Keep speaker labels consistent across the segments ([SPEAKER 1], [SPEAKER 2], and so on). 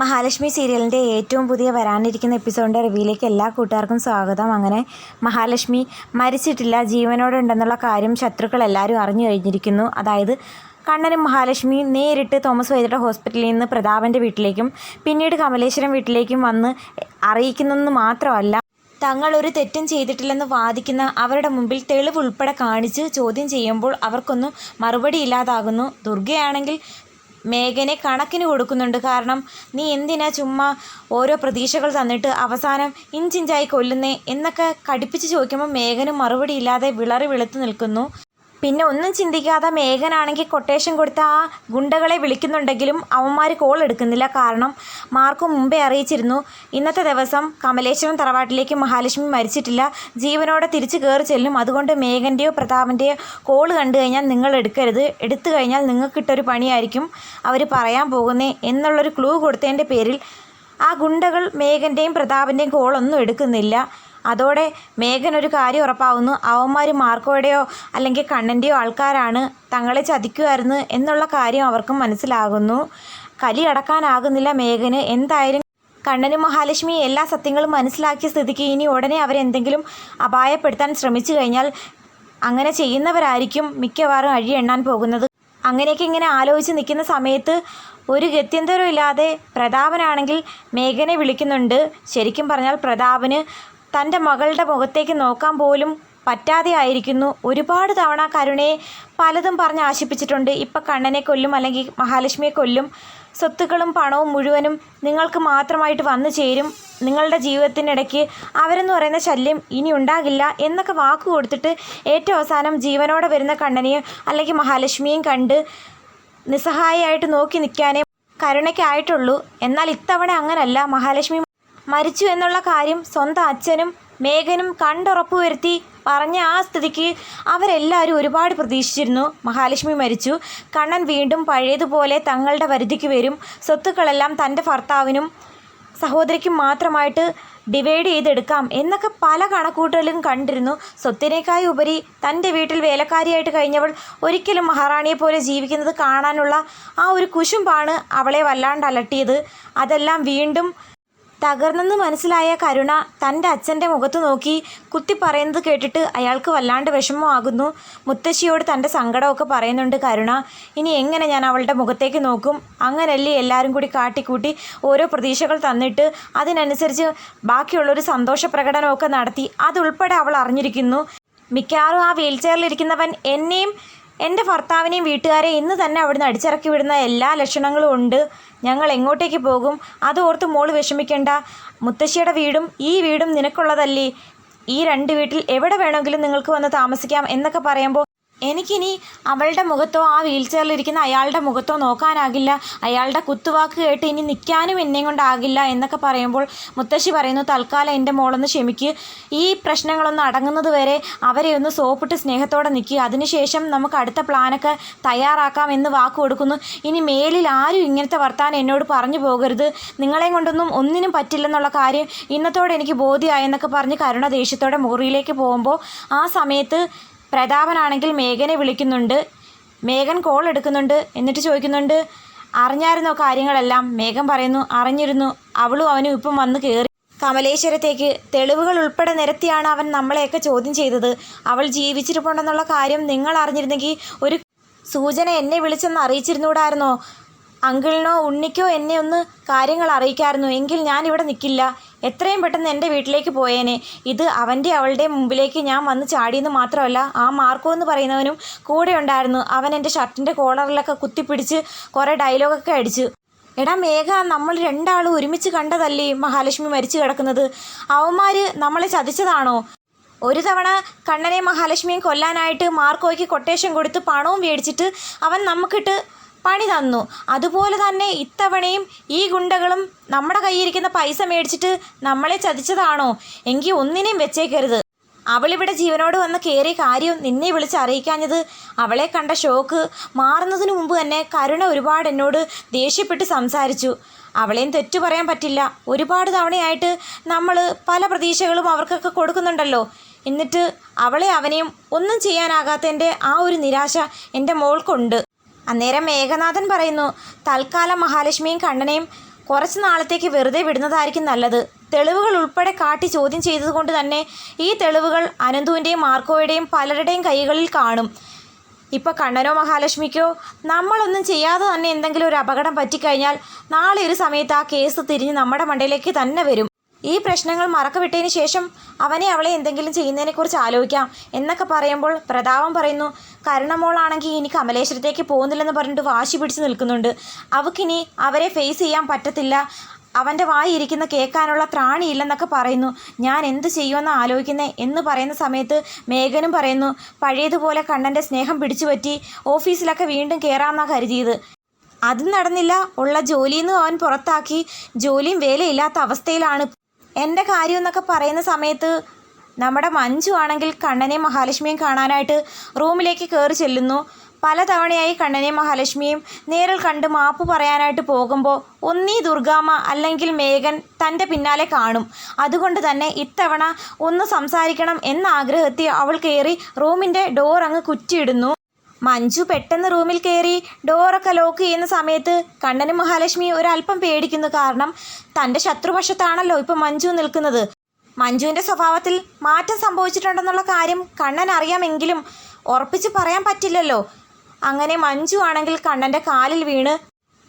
[SPEAKER 1] മഹാലക്ഷ്മി സീരിയലിന്റെ ഏറ്റവും പുതിയ വരാനിരിക്കുന്ന എപ്പിസോഡിന്റെ റിവ്യൂയിലേക്ക് എല്ലാ കൂട്ടുകാർക്കും സ്വാഗതം. അങ്ങനെ മഹാലക്ഷ്മി മരിച്ചിട്ടില്ല ജീവനോടെ ഉണ്ടെന്നുള്ള കാര്യം ശത്രുക്കൾ എല്ലാവരും അറിഞ്ഞു കഴിഞ്ഞിരിക്കുന്നു. അതായത് കണ്ണനും മഹാലക്ഷ്മിയും നേരിട്ട് തോമസ് വൈദ്യരുടെ ഹോസ്പിറ്റലിൽ നിന്ന് പ്രതാപന്റെ വീട്ടിലേക്കും പിന്നീട് കമലേശ്വരം വീട്ടിലേക്കും വന്ന് അറിയിക്കുന്നതെന്ന് മാത്രമല്ല തങ്ങൾ ഒരു തെറ്റും ചെയ്തിട്ടില്ലെന്ന് വാദിക്കുന്ന അവരുടെ മുമ്പിൽ തെളിവ് ഉൾപ്പെടെ കാണിച്ച് ചോദ്യം ചെയ്യുമ്പോൾ അവർക്കൊന്നും മറുപടി ഇല്ലാതാകുന്നു. ദുർഗയാണെങ്കിൽ മേഘനെ കണക്കിന് കൊടുക്കുന്നുണ്ട്. കാരണം നീ എന്തിനാ ചുമ്മാ ഓരോ പ്രതീക്ഷകൾ തന്നിട്ട് അവസാനം ഇഞ്ചിഞ്ചായി കൊല്ലുന്നേ? എന്നൊക്കെ കടുപ്പിച്ച് ചോദിക്കുമ്പോൾ മേഘന് മറുപടി ഇല്ലാതെ വിളറി വെളുത്തു നിൽക്കുന്നു. പിന്നെ ഒന്നും ചിന്തിക്കാതെ മേഘനാണെങ്കിൽ കൊട്ടേഷൻ കൊടുത്ത ആ ഗുണ്ടകളെ വിളിക്കുന്നുണ്ടെങ്കിലും അവന്മാർ കോൾ എടുക്കുന്നില്ല. കാരണം മാർക്ക് മുമ്പേ അറിയിച്ചിരുന്നു ഇന്നത്തെ ദിവസം കമലേശ്വരം തറവാട്ടിലേക്ക് മഹാലക്ഷ്മി മരിച്ചിട്ടില്ല. ജീവനോടെ തിരിച്ചു കയറി ചെല്ലും. അതുകൊണ്ട് മേഘന്റെയോ പ്രതാപന്റെയോ കോൾ കണ്ടു കഴിഞ്ഞാൽ നിങ്ങൾ എടുക്കരുത്. എടുത്തു കഴിഞ്ഞാൽ നിങ്ങൾക്കിട്ടൊരു പണിയായിരിക്കും അവർ പറയാൻ പോകുന്നേ എന്നുള്ളൊരു ക്ലൂ കൊടുത്തതിന്റെ പേരിൽ ആ ഗുണ്ടകൾ മേഘന്റെയും പ്രതാപന്റെയും കോളൊന്നും എടുക്കുന്നില്ല. അതോടെ മേഘൻ ഒരു കാര്യം ഉറപ്പാവുന്നു. അവന്മാർ മാർക്കോയുടെയോ അല്ലെങ്കിൽ കണ്ണന്റെയോ ആൾക്കാരാണ് തങ്ങളെ ചതിക്കുമായിരുന്നു എന്നുള്ള കാര്യം അവർക്കും മനസ്സിലാകുന്നു. കലി അടക്കാനാകുന്നില്ല മേഘന്. എന്തായാലും കണ്ണനും മഹാലക്ഷ്മി എല്ലാ സത്യങ്ങളും മനസ്സിലാക്കിയ സ്ഥിതിക്ക് ഇനി ഉടനെ അവരെന്തെങ്കിലും അപായപ്പെടുത്താൻ ശ്രമിച്ചു കഴിഞ്ഞാൽ അങ്ങനെ ചെയ്യുന്നവരായിരിക്കും മിക്കവാറും അഴി എണ്ണാൻ പോകുന്നത്. അങ്ങനെയൊക്കെ ഇങ്ങനെ ആലോചിച്ച് നിൽക്കുന്ന സമയത്ത് ഒരു ഗത്യന്തരം ഇല്ലാതെ പ്രതാപനാണെങ്കിൽ മേഘനെ വിളിക്കുന്നുണ്ട്. ശരിക്കും പറഞ്ഞാൽ പ്രതാപന് തന്റെ മകളുടെ മുഖത്തേക്ക് നോക്കാൻ പോലും പറ്റാതെ ആയിരിക്കുന്നു ഒരുപാട് തവണ കരുണയെ പലതും പറഞ്ഞ് ആശിപ്പിച്ചിട്ടുണ്ട്. ഇപ്പം കണ്ണനെ കൊല്ലും അല്ലെങ്കിൽ മഹാലക്ഷ്മിയെ കൊല്ലും. സ്വത്തുക്കളും പണവും മുഴുവനും നിങ്ങൾക്ക് മാത്രമായിട്ട് വന്നു ചേരും. നിങ്ങളുടെ ജീവിതത്തിനിടയ്ക്ക് അവരെന്ന് പറയുന്ന ശല്യം ഇനി ഉണ്ടാകില്ല എന്നൊക്കെ വാക്ക് കൊടുത്തിട്ട് ഏറ്റവും അവസാനം ജീവനോടെ വരുന്ന കണ്ണനെയും അല്ലെങ്കിൽ മഹാലക്ഷ്മിയും കണ്ട് നിസ്സഹായമായിട്ട് നോക്കി നിൽക്കാനേ കരുണയ്ക്കായിട്ടുള്ളൂ. എന്നാൽ ഇത്തവണ അങ്ങനല്ല. മഹാലക്ഷ്മി മരിച്ചു എന്നുള്ള കാര്യം സ്വന്തം അച്ഛനും മേഘനും കണ്ടുറപ്പുവരുത്തി പറഞ്ഞ ആ സ്ഥിതിക്ക് അവരെല്ലാവരും ഒരുപാട് പ്രതീക്ഷിച്ചിരുന്നു. മഹാലക്ഷ്മി മരിച്ചു. കണ്ണൻ വീണ്ടും പഴയതുപോലെ തങ്ങളുടെ പരിധിക്ക് വരും. സ്വത്തുക്കളെല്ലാം തന്റെ ഭർത്താവിനും സഹോദരിക്കും മാത്രമായിട്ട് ഡിവൈഡ് ചെയ്തെടുക്കാം എന്നൊക്കെ പല കണക്കൂട്ടലും കണ്ടിരുന്നു. സ്വത്തിനേക്കായി ഉപരി തന്റെ വീട്ടിൽ വേലക്കാരിയായിട്ട് കഴിഞ്ഞവൾ ഒരിക്കലും മഹാറാണിയെ പോലെ ജീവിക്കുന്നത് കാണാനുള്ള ആ ഒരു കുശുമ്പാണ് അവളെ വല്ലാണ്ട് അലട്ടിയത്. അതെല്ലാം വീണ്ടും തകർന്നെന്ന് മനസ്സിലായ കരുണ തന്റെ അച്ഛന്റെ മുഖത്ത് നോക്കി കുത്തി പറയുന്നത് കേട്ടിട്ട് അയാൾക്ക് വല്ലാണ്ട് വിഷമമാകുന്നു. മുത്തശ്ശിയോട് തന്റെ സങ്കടമൊക്കെ പറയുന്നുണ്ട് കരുണ. ഇനി എങ്ങനെ ഞാൻ അവളുടെ മുഖത്തേക്ക് നോക്കും? അങ്ങനല്ലേ എല്ലാവരും കൂടി കാട്ടിക്കൂട്ടി ഓരോ പ്രതീക്ഷകൾ തന്നിട്ട് അതിനനുസരിച്ച് ബാക്കിയുള്ളൊരു സന്തോഷ പ്രകടനമൊക്കെ നടത്തി അതുൾപ്പെടെ അവൾ അറിഞ്ഞിരിക്കുന്നു. മിക്കവാറും ആ വീൽ ചെയറിലിരിക്കുന്നവൻ എന്നെയും എന്റെ ഭർത്താവിനെയും വീട്ടുകാരെ ഇന്ന് തന്നെ അവിടുന്ന് അടിച്ചിറക്കി വിടുന്ന എല്ലാ ലക്ഷണങ്ങളും ഉണ്ട്. ഞങ്ങൾ എങ്ങോട്ടേക്ക് പോകും? അത് ഓർത്ത് മോൾ വിഷമിക്കേണ്ട. മുത്തശ്ശിയുടെ വീടും ഈ വീടും നിനക്കുള്ളതല്ലേ. ഈ രണ്ട് വീട്ടിൽ എവിടെ വേണമെങ്കിലും നിങ്ങൾക്ക് വന്ന് താമസിക്കാം എന്നൊക്കെ പറയുമ്പോൾ എനിക്കിനി അവളുടെ മുഖത്തോ ആ വീൽ ചെയറിലിരിക്കുന്ന അയാളുടെ മുഖത്തോ നോക്കാനാകില്ല. അയാളുടെ കുത്തുവാക്ക് കേട്ട് ഇനി നിൽക്കാനും എന്നെ കൊണ്ടാകില്ല എന്നൊക്കെ പറയുമ്പോൾ മുത്തശ്ശി പറയുന്നു തൽക്കാലം എന്റെ മോളൊന്ന് ക്ഷമിക്ക്. ഈ പ്രശ്നങ്ങളൊന്ന് അടങ്ങുന്നത് വരെ അവരെ ഒന്ന് സോപ്പിട്ട് സ്നേഹത്തോടെ നിൽക്കുക അതിനുശേഷം നമുക്ക് അടുത്ത പ്ലാനൊക്കെ തയ്യാറാക്കാം എന്ന് വാക്ക് കൊടുക്കുന്നു. ഇനി മേലിൽ ആരും ഇങ്ങനത്തെ വർത്താനം എന്നോട് പറഞ്ഞു പോകരുത്. നിങ്ങളെ കൊണ്ടൊന്നും ഒന്നിനും പറ്റില്ലെന്നുള്ള കാര്യം ഇന്നത്തോടെ എനിക്ക് ബോധ്യമായെന്നൊക്കെ പറഞ്ഞ് കരുണ ദേഷ്യത്തോടെ മുറിയിലേക്ക് പോകുമ്പോൾ ആ സമയത്ത് പ്രതാപനാണെങ്കിൽ മേഘനെ വിളിക്കുന്നുണ്ട്. മേഘൻ കോൾ എടുക്കുന്നുണ്ട്. എന്നിട്ട് ചോദിക്കുന്നുണ്ട് അറിഞ്ഞായിരുന്നോ കാര്യങ്ങളെല്ലാം? മേഘം പറയുന്നു അറിഞ്ഞിരുന്നു. അവളും അവനും ഇപ്പം വന്ന് കയറി കമലേശ്വരത്തേക്ക് തെളിവുകൾ ഉൾപ്പെടെ നിരത്തിയാണ് അവൻ നമ്മളെയൊക്കെ ചോദ്യം ചെയ്തത്. അവൾ ജീവിച്ചിരിപ്പുണ്ടെന്നുള്ള കാര്യം നിങ്ങൾ അറിഞ്ഞിരുന്നെങ്കിൽ ഒരു സൂചന എന്നെ വിളിച്ചെന്ന് അറിയിച്ചിരുന്നൂടായിരുന്നോ അങ്കിളിനോ ഉണ്ണിക്കോ എന്നെ ഒന്ന് കാര്യങ്ങൾ അറിയിക്കായിരുന്നു. എങ്കിൽ ഞാൻ ഇവിടെ നിൽക്കില്ല. എത്രയും പെട്ടെന്ന് എന്റെ വീട്ടിലേക്ക് പോയേനെ. ഇത് അവന്റെ അവളുടെ മുമ്പിലേക്ക് ഞാൻ വന്ന് ചാടിയെന്ന് മാത്രമല്ല ആ മാർക്കോ എന്ന് പറയുന്നവനും കൂടെ ഉണ്ടായിരുന്നു. അവൻ എന്റെ ഷർട്ടിന്റെ കോളറിലൊക്കെ കുത്തിപ്പിടിച്ച് കുറേ ഡയലോഗൊക്കെ അടിച്ചു. എടാ മേഘ നമ്മൾ രണ്ടാളും ഒരുമിച്ച് കണ്ടതല്ലേ മഹാലക്ഷ്മി മരിച്ചു കിടക്കുന്നത്? അവന്മാർ നമ്മളെ ചതിച്ചതാണോ? ഒരു തവണ കണ്ണനെ മഹാലക്ഷ്മിയും കൊല്ലാനായിട്ട് മാർക്കോയ്ക്ക് കൊട്ടേഷൻ കൊടുത്ത് പണവും മേടിച്ചിട്ട് അവൻ നമുക്കിട്ട് പണി തന്നു. അതുപോലെ തന്നെ ഇത്തവണയും ഈ ഗുണ്ടകളും നമ്മുടെ കയ്യിരിക്കുന്ന പൈസ മേടിച്ചിട്ട് നമ്മളെ ചതിച്ചതാണോ? എങ്കിൽ ഒന്നിനെയും വെച്ചേക്കരുത്. അവളിവിടെ ജീവനോട് വന്ന് കയറിയ കാര്യം നിന്നെ വിളിച്ച് അറിയിക്കാഞ്ഞത് അവളെ കണ്ട ഷോക്ക് മാറുന്നതിന് മുമ്പ് തന്നെ കരുണ ഒരുപാട് എന്നോട് ദേഷ്യപ്പെട്ട് സംസാരിച്ചു. അവളെയും തെറ്റു പറയാൻ പറ്റില്ല. ഒരുപാട് തവണയായിട്ട് നമ്മൾ പല പ്രതീക്ഷകളും അവർക്കൊക്കെ കൊടുക്കുന്നുണ്ടല്ലോ. എന്നിട്ട് അവളെ അവനെയും ഒന്നും ചെയ്യാനാകാത്തതിന്റെ ആ ഒരു നിരാശ എന്റെ മോൾക്കുണ്ട്. അന്നേരം മേഘനാഥൻ പറയുന്നു തൽക്കാലം മഹാലക്ഷ്മിയും കണ്ണനെയും കുറച്ച് നാളത്തേക്ക് വെറുതെ വിടുന്നതായിരിക്കും നല്ലത്. തെളിവുകൾ ഉൾപ്പെടെ കാട്ടി ചോദ്യം ചെയ്തതുകൊണ്ട് തന്നെ ഈ തെളിവുകൾ അനന്തുവിന്റെയും മാർക്കോയുടെയും പലരുടെയും കൈകളിൽ കാണും. ഇപ്പോൾ കണ്ണനോ മഹാലക്ഷ്മിക്കോ നമ്മളൊന്നും ചെയ്യാതെ തന്നെ എന്തെങ്കിലും ഒരു അപകടം പറ്റിക്കഴിഞ്ഞാൽ നാളെ ഒരു സമയത്ത് ആ കേസ് തിരിഞ്ഞ് നമ്മുടെ മണ്ടയിലേക്ക് തന്നെ വരും. ഈ പ്രശ്നങ്ങൾ മറക്കവിട്ടതിന് ശേഷം അവനെ അവളെ എന്തെങ്കിലും ചെയ്യുന്നതിനെക്കുറിച്ച് ആലോചിക്കാം എന്നൊക്കെ പറയുമ്പോൾ പ്രതാപം പറയുന്നു കരുണമോളാണെങ്കിൽ ഇനി കമലേശ്വരത്തേക്ക് പോകുന്നില്ലെന്ന് പറഞ്ഞിട്ട് വാശി പിടിച്ച് നിൽക്കുന്നുണ്ട്. അവക്കിനി അവരെ ഫേസ് ചെയ്യാൻ പറ്റത്തില്ല. അവന്റെ വായി ഇരിക്കുന്ന കേൾക്കാനുള്ള ത്രാണിയില്ലെന്നൊക്കെ പറയുന്നു. ഞാൻ എന്ത് ചെയ്യുമെന്ന് ആലോചിക്കുന്നേ? എന്ന് പറയുന്ന സമയത്ത് മേഘനും പറയുന്നു പഴയതുപോലെ കണ്ണന്റെ സ്നേഹം പിടിച്ചു പറ്റി ഓഫീസിലൊക്കെ വീണ്ടും കയറാമെന്നാണ് കരുതിയത്. അതും നടന്നില്ല. ഉള്ള ജോലിയിൽ നിന്ന് അവൻ പുറത്താക്കി. ജോലിയും വേലയില്ലാത്ത അവസ്ഥയിലാണ് എന്റെ കാര്യം എന്നൊക്കെ പറയുന്ന സമയത്ത് നമ്മുടെ മഞ്ജു ആണെങ്കിൽ കണ്ണനെയും മഹാലക്ഷ്മിയും കാണാനായിട്ട് റൂമിലേക്ക് കയറി ചെല്ലുന്നു. പലതവണയായി കണ്ണനെയും മഹാലക്ഷ്മിയും നേരിൽ കണ്ട് മാപ്പ് പറയാനായിട്ട് പോകുമ്പോൾ ഒന്നീ ദുർഗാമ്മ അല്ലെങ്കിൽ മേഘൻ തന്റെ പിന്നാലെ കാണും. അതുകൊണ്ട് തന്നെ ഇത്തവണ ഒന്ന് സംസാരിക്കണം എന്ന ആഗ്രഹത്തിൽ അവൾ കയറി റൂമിന്റെ ഡോർ അങ്ങ് കുറ്റിയിടുന്നു. മഞ്ജു പെട്ടെന്ന് റൂമിൽ കയറി ഡോറൊക്കെ ലോക്ക് ചെയ്യുന്ന സമയത്ത് കണ്ണനും മഹാലക്ഷ്മി ഒരല്പം പേടിക്കുന്നു കാരണം തന്റെ ശത്രുപക്ഷത്താണല്ലോ ഇപ്പം മഞ്ജു നിൽക്കുന്നത്. മഞ്ജുവിന്റെ സ്വഭാവത്തിൽ മാറ്റം സംഭവിച്ചിട്ടുണ്ടെന്നുള്ള കാര്യം കണ്ണൻ അറിയാമെങ്കിലും ഉറപ്പിച്ച് പറയാൻ പറ്റില്ലല്ലോ. അങ്ങനെ മഞ്ജു ആണെങ്കിൽ കണ്ണന്റെ കാലിൽ വീണ്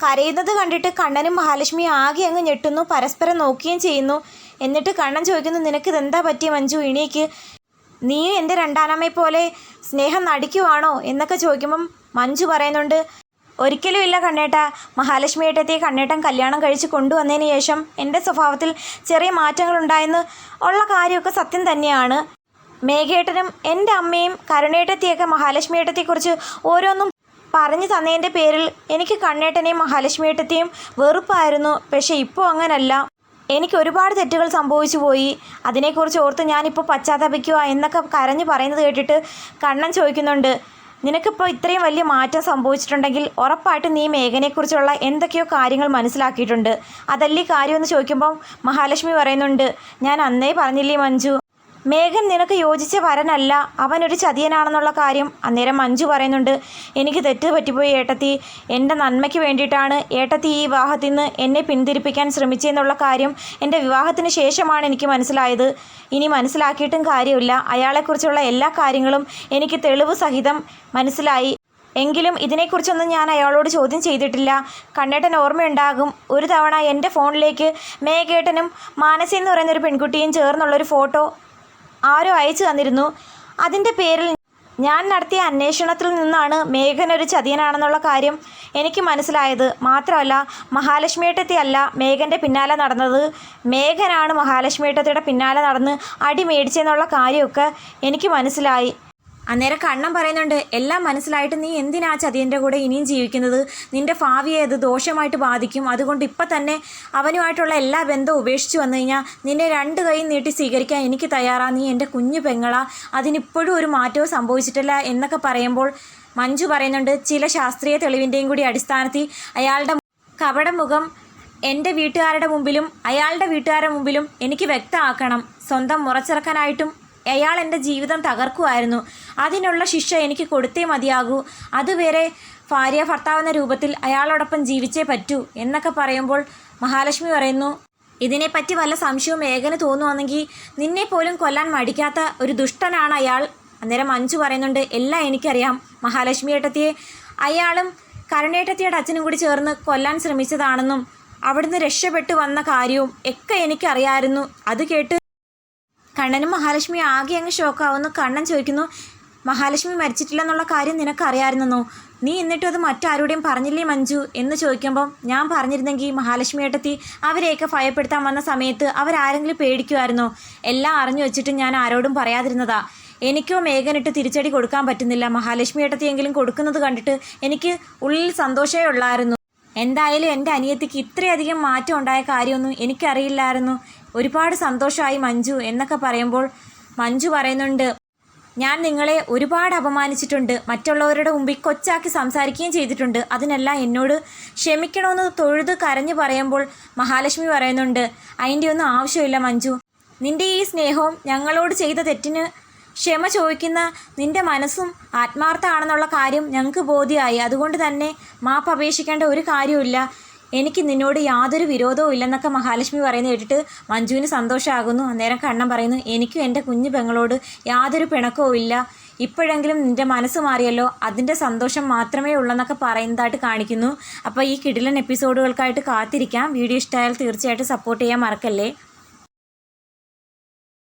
[SPEAKER 1] കരയുന്നത് കണ്ടിട്ട് കണ്ണനും മഹാലക്ഷ്മി ആകെ അങ്ങ് ഞെട്ടുന്നു പരസ്പരം നോക്കുകയും ചെയ്യുന്നു. എന്നിട്ട് കണ്ണൻ ചോദിക്കുന്നു നിനക്ക് എന്താ പറ്റിയ മഞ്ജു? ഇണീക്ക്. നീ എന്റെ രണ്ടാനമ്മയെ പോലെ സ്നേഹം നടിക്കുവാണോ എന്നൊക്കെ ചോദിക്കുമ്പം മഞ്ജു പറയുന്നുണ്ട് ഒരിക്കലും ഇല്ല കണ്ണേട്ട. മഹാലക്ഷ്മി ഏട്ടത്തെ കണ്ണേട്ടൻ കല്യാണം കഴിച്ച് കൊണ്ടുവന്നതിന് ശേഷം എന്റെ സ്വഭാവത്തിൽ ചെറിയ മാറ്റങ്ങളുണ്ടായെന്ന് ഉള്ള കാര്യമൊക്കെ സത്യം തന്നെയാണ്. മേഘേട്ടനും എന്റെ അമ്മയും കരുണേട്ടത്തിയൊക്കെ മഹാലക്ഷ്മി ഏട്ടത്തെക്കുറിച്ച് ഓരോന്നും പറഞ്ഞു തന്നതിന്റെ പേരിൽ എനിക്ക് കണ്ണേട്ടനെയും മഹാലക്ഷ്മി ഏട്ടത്തെയും വെറുപ്പായിരുന്നു. പക്ഷേ ഇപ്പോൾ അങ്ങനല്ല. എനിക്ക് ഒരുപാട് തെറ്റുകൾ സംഭവിച്ചു പോയി. അതിനെക്കുറിച്ച് ഓർത്ത് ഞാനിപ്പോൾ പശ്ചാത്തപിക്കുക എന്നൊക്കെ കരഞ്ഞു പറയുന്നത് കേട്ടിട്ട് കണ്ണൻ ചോദിക്കുന്നുണ്ട് നിനക്കിപ്പോൾ ഇത്രയും വലിയ മാറ്റം സംഭവിച്ചിട്ടുണ്ടെങ്കിൽ ഉറപ്പായിട്ട് നീ മേഘനെക്കുറിച്ചുള്ള എന്തൊക്കെയോ കാര്യങ്ങൾ മനസ്സിലാക്കിയിട്ടുണ്ട്. അതല്ലേ കാര്യമെന്ന് ചോദിക്കുമ്പം മഹാലക്ഷ്മി പറയുന്നുണ്ട് ഞാൻ അന്നേ പറഞ്ഞില്ലേ മഞ്ജു മേഘൻ നിനക്ക് യോജിച്ച വരനല്ല. അവനൊരു ചതിയനാണെന്നുള്ള കാര്യം അന്നേരം മഞ്ജു പറയുന്നുണ്ട്. എനിക്ക് തെറ്റ് പറ്റിപ്പോയി ഏട്ടത്തി. എന്റെ നന്മയ്ക്ക് വേണ്ടിയിട്ടാണ് ഏട്ടത്തി ഈ വിവാഹത്തിൽ നിന്ന് എന്നെ പിന്തിരിപ്പിക്കാൻ ശ്രമിച്ചെന്നുള്ള കാര്യം എന്റെ വിവാഹത്തിന് ശേഷമാണ് എനിക്ക് മനസ്സിലായത്. ഇനി മനസ്സിലാക്കിയിട്ടും കാര്യമില്ല. അയാളെക്കുറിച്ചുള്ള എല്ലാ കാര്യങ്ങളും എനിക്ക് തെളിവ് സഹിതം മനസ്സിലായി. എങ്കിലും ഇതിനെക്കുറിച്ചൊന്നും ഞാൻ അയാളോട് ചോദ്യം ചെയ്തിട്ടില്ല. കണ്ണേട്ടൻ ഓർമ്മയുണ്ടാകും. ഒരു തവണ എന്റെ ഫോണിലേക്ക് മേഘേട്ടനും മാനസി എന്ന് പറയുന്ന ഒരു പെൺകുട്ടിയും ചേർന്നുള്ളൊരു ഫോട്ടോ ആരോ അയച്ചു തന്നിരുന്നു. അതിന്റെ പേരിൽ ഞാൻ നടത്തിയ അന്വേഷണത്തിൽ നിന്നാണ് മേഘൻ ഒരു ചതിയനാണെന്നുള്ള കാര്യം എനിക്ക് മനസ്സിലായത്. മാത്രമല്ല മഹാലക്ഷ്മിയേട്ടത്തി അല്ല മേഘന്റെ പിന്നാലെ നടന്നത്. മേഘനാണ് മഹാലക്ഷ്മിയേട്ടത്തിയുടെ പിന്നാലെ നടന്ന് അടി മേടിച്ചെന്നുള്ള കാര്യമൊക്കെ എനിക്ക് മനസ്സിലായി. അന്നേരം കണ്ണം പറയുന്നുണ്ട് എല്ലാം മനസ്സിലായിട്ട് നീ എന്തിനാ ചതിയന്റെ കൂടെ ഇനിയും ജീവിക്കുന്നത്? നിന്റെ ഭാവിയെ അത് ദോഷമായിട്ട് ബാധിക്കും. അതുകൊണ്ട് ഇപ്പം തന്നെ അവനുമായിട്ടുള്ള എല്ലാ ബന്ധവും ഉപേക്ഷിച്ച് വന്നു കഴിഞ്ഞാൽ നിന്നെ രണ്ട് കൈ നീട്ടി സ്വീകരിക്കാൻ എനിക്ക് തയ്യാറാ. നീ എന്റെ കുഞ്ഞു പെങ്ങളാ. അതിനിപ്പോഴും ഒരു മാറ്റവും സംഭവിച്ചിട്ടില്ല എന്നൊക്കെ പറയുമ്പോൾ മഞ്ജു പറയുന്നുണ്ട് ചില ശാസ്ത്രീയ തെളിവിന്റെയും കൂടി അടിസ്ഥാനത്തിൽ അയാളുടെ കപടമുഖം എന്റെ വീട്ടുകാരുടെ മുമ്പിലും അയാളുടെ വീട്ടുകാരുടെ മുമ്പിലും എനിക്ക് വ്യക്തമാക്കണം. സ്വന്തം മുറച്ചിറക്കാനായിട്ടും അയാൾ എന്റെ ജീവിതം തകർക്കുമായിരുന്നു. അതിനുള്ള ശിക്ഷ എനിക്ക് കൊടുത്തേ മതിയാകൂ. അതുവരെ ഭാര്യ ഭർത്താവെന്ന രൂപത്തിൽ അയാളോടൊപ്പം ജീവിച്ചേ പറ്റൂ എന്നൊക്കെ പറയുമ്പോൾ മഹാലക്ഷ്മി പറയുന്നു ഇതിനെപ്പറ്റി വല്ല സംശയവും ഏകന് തോന്നുവാണെങ്കിൽ നിന്നെ പോലും കൊല്ലാൻ മടിക്കാത്ത ഒരു ദുഷ്ടനാണ് അയാൾ. അന്നേരം അഞ്ചു പറയുന്നുണ്ട് എല്ലാം എനിക്കറിയാം. മഹാലക്ഷ്മി ഏട്ടത്തിയെ അയാളും കരുണേട്ടത്തിയുടെ അച്ഛനും കൂടി ചേർന്ന് കൊല്ലാൻ ശ്രമിച്ചതാണെന്നും അവിടുന്ന് രക്ഷപ്പെട്ടു വന്ന കാര്യവും ഒക്കെ എനിക്കറിയായിരുന്നു. അത് കേട്ട് കണ്ണനും മഹാലക്ഷ്മി ആകെ അങ്ങ് ഷോക്കാവുന്നു. കണ്ണൻ ചോദിക്കുന്നു മഹാലക്ഷ്മി മരിച്ചിട്ടില്ല എന്നുള്ള കാര്യം നിനക്കറിയാമായിരുന്നോ നീ എന്നിട്ടും അത് മറ്റാരോടെയും പറഞ്ഞില്ലേ മഞ്ജു? എന്ന് ചോദിക്കുമ്പം ഞാൻ പറഞ്ഞിരുന്നെങ്കിൽ മഹാലക്ഷ്മി ഏട്ടത്തി അവരെയൊക്കെ ഭയപ്പെടുത്താൻ വന്ന സമയത്ത് അവരാരെങ്കിലും പേടിക്കുമായിരുന്നോ? എല്ലാം അറിഞ്ഞു വെച്ചിട്ട് ഞാൻ ആരോടും പറയാതിരുന്നതാ. എനിക്കോ മേഘനിട്ട് തിരിച്ചടി കൊടുക്കാൻ പറ്റുന്നില്ല. മഹാലക്ഷ്മി ഏട്ടത്തിയെങ്കിലും കൊടുക്കുന്നത് കണ്ടിട്ട് എനിക്ക് ഉള്ളിൽ സന്തോഷമേ ഉള്ളായിരുന്നു. എന്തായാലും എന്റെ അനിയത്തിക്ക് ഇത്രയധികം മാറ്റം ഉണ്ടായ കാര്യമൊന്നും എനിക്കറിയില്ലായിരുന്നു. ഒരുപാട് സന്തോഷമായി മഞ്ജു എന്നൊക്കെ പറയുമ്പോൾ മഞ്ജു പറയുന്നുണ്ട് ഞാൻ നിങ്ങളെ ഒരുപാട് അപമാനിച്ചിട്ടുണ്ട്. മറ്റുള്ളവരുടെ മുമ്പിൽ കൊച്ചാക്കി സംസാരിക്കുകയും ചെയ്തിട്ടുണ്ട്. അതിനെല്ലാം എന്നോട് ക്ഷമിക്കണമെന്ന് തൊഴുത് കരഞ്ഞു പറയുമ്പോൾ മഹാലക്ഷ്മി പറയുന്നുണ്ട് അതിന്റെ ഒന്നും ആവശ്യമില്ല മഞ്ജു. നിന്റെ ഈ സ്നേഹവും ഞങ്ങളോട് ചെയ്ത തെറ്റിന് ക്ഷമ ചോദിക്കുന്ന നിന്റെ മനസ്സും ആത്മാർത്ഥമാണെന്നുള്ള കാര്യം ഞങ്ങൾക്ക് ബോധ്യമായി. അതുകൊണ്ട് തന്നെ മാപ്പ് അപേക്ഷിക്കേണ്ട ഒരു കാര്യമില്ല എനിക്ക് നിന്നോട് യാതൊരു വിരോധവും ഇല്ലെന്നൊക്കെ മഹാലക്ഷ്മി പറയുന്നത് കേട്ടിട്ട് മഞ്ജുവിന് സന്തോഷമാകുന്നു അന്നേരം കണ്ണൻ പറയുന്നു എനിക്കും എന്റെ കുഞ്ഞു പെങ്ങളോട് യാതൊരു പിണക്കവും ഇല്ല. ഇപ്പോഴെങ്കിലും നിന്റെ മനസ്സ് മാറിയല്ലോ. അതിന്റെ സന്തോഷം മാത്രമേ ഉള്ളെന്നൊക്കെ പറയുന്നതായിട്ട് കാണിക്കുന്നു. അപ്പോൾ ഈ കിടിലൻ എപ്പിസോഡുകൾക്കായിട്ട് കാത്തിരിക്കാം. വീഡിയോ ഇഷ്ടമായാൽ തീർച്ചയായിട്ടും സപ്പോർട്ട് ചെയ്യാൻ മറക്കല്ലേ?